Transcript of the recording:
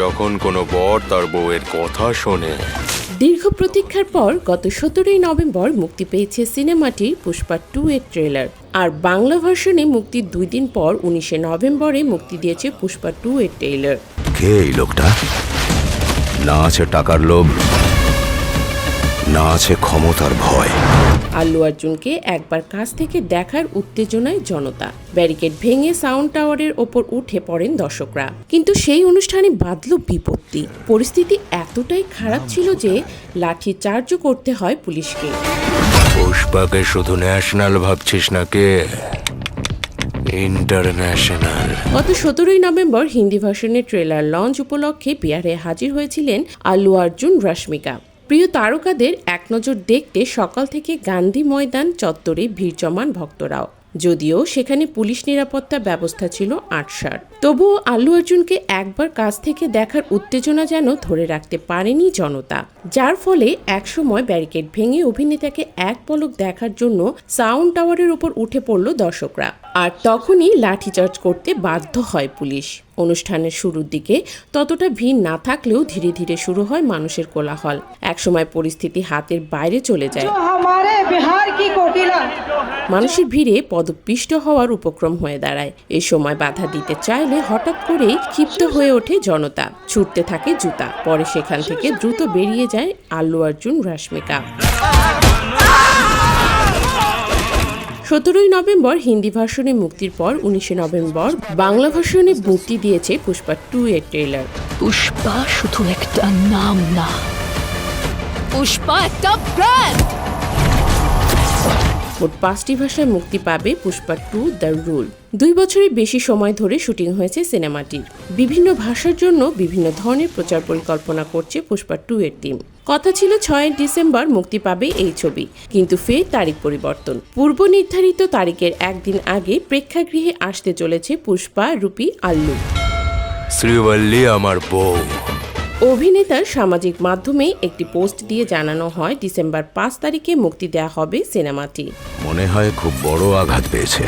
যখন কোনো বর তার বউয়ের কথা শোনে। দীর্ঘ প্রতীক্ষার পর গত সতেরোই নভেম্বর মুক্তি পেয়েছে সিনেমাটির পুষ্পা টু এর ট্রেলার। আর বাংলা ভার্সনে মুক্তির দুই দিন পর উনিশে নভেম্বরে মুক্তি দিয়েছে পুষ্পা টু এর ট্রেলার। কে এই লোকটা? না আছে টাকার লোভ না আছে ক্ষমতার ভয়। আল্লু অর্জুনকে একবার কাছ থেকে দেখার উত্তেজনায় জনতা। ব্যারিকেড ভেঙে সাউন্ড টাওয়ারের ওপর উঠে পড়েন দর্শকরা। কিন্তু সেই অনুষ্ঠানে বাঁধল বিপত্তি। পরিস্থিতি এতটাই খারাপ ছিল যে লাঠি চার্জও করতে হয় পুলিশকে। পুষ্পাকে শুধু ন্যাশনাল ভাবছিস না কে? ইন্টারন্যাশনাল। গত সতেরোই নভেম্বর হিন্দি ভার্সনের ট্রেলার লঞ্চ উপলক্ষে বিহারে হাজির হয়েছিলেন আল্লু অর্জুন রশ্মিকা। প্রিয় তারকাদের একনজর দেখতে সকাল থেকে গান্ধী ময়দান চত্বরে ভিড় জমান ভক্তরাও। যদিও সেখানে পুলিশ নিরাপত্তা ব্যবস্থা ছিল আটসার তবুও আল্লু অর্জুনকে একবার কাছ থেকে দেখার উত্তেজনা যেন ধরে রাখতে পারেনি জনতা, যার ফলে একসময় ব্যারিকেড ভেঙে অভিনেতাকে এক পলক দেখার জন্য সাউন্ড টাওয়ারের উপর উঠে পড়ল দর্শকরা। আর তখনই লাঠিচার্জ করতে বাধ্য হয় পুলিশ। অনুষ্ঠানের শুরুর দিকে ততটা ভিড় না থাকলেও ধীরে ধীরে শুরু হয় মানুষের কোলাহল। একসময় পরিস্থিতি হাতের বাইরে চলে যায়। মানুষের ভিড়ে পদপিষ্ট হওয়ার উপক্রম হয়ে দাঁড়ায়। এ সময় বাধা দিতে চাইলে হঠাৎ করে ক্ষিপ্ত হয়ে ওঠে জনতা। ছুটতে থাকে জুতা। পরে সেখান থেকে দ্রুত বেরিয়ে যায় আল্লু অর্জুন রাশমিকা। সতেরোই নভেম্বর হিন্দি ভাষণে মুক্তির পর উনিশে নভেম্বর বাংলা ভাষণে মুক্তি দিয়েছে পুষ্পা টু এর ট্রেলার। পুষ্পা শুধু একটা নাম না। পুষ্পা একটা ব্র্যান্ড মোট পাঁচটি ভাষায় মুক্তি পাবে পুষ্পা টু দ্য রুল। দুই বছরের বেশি সময় ধরে শুটিং হয়েছে সিনেমাটির বিভিন্ন ভাষার জন্য বিভিন্ন ধরনের প্রচার পরিকল্পনা করছে পুষ্পা টু এর টিম কথা ছিল ছয় ডিসেম্বর মুক্তি পাবে এই ছবি, কিন্তু ফের তারিখ পরিবর্তন। পূর্ব নির্ধারিত তারিখের একদিন আগে প্রেক্ষাগৃহে আসতে চলেছে পুষ্পা, রূপী, আল্লু। শ্রীবল্লী, আমার বউ। অভিনেতার সামাজিক মাধ্যমে একটি পোস্ট দিয়ে জানানো হয়, ডিসেম্বর পাঁচ তারিখে মুক্তি দেওয়া হবে সিনেমাটি। মনে হয় খুব বড় আঘাত পেয়েছে।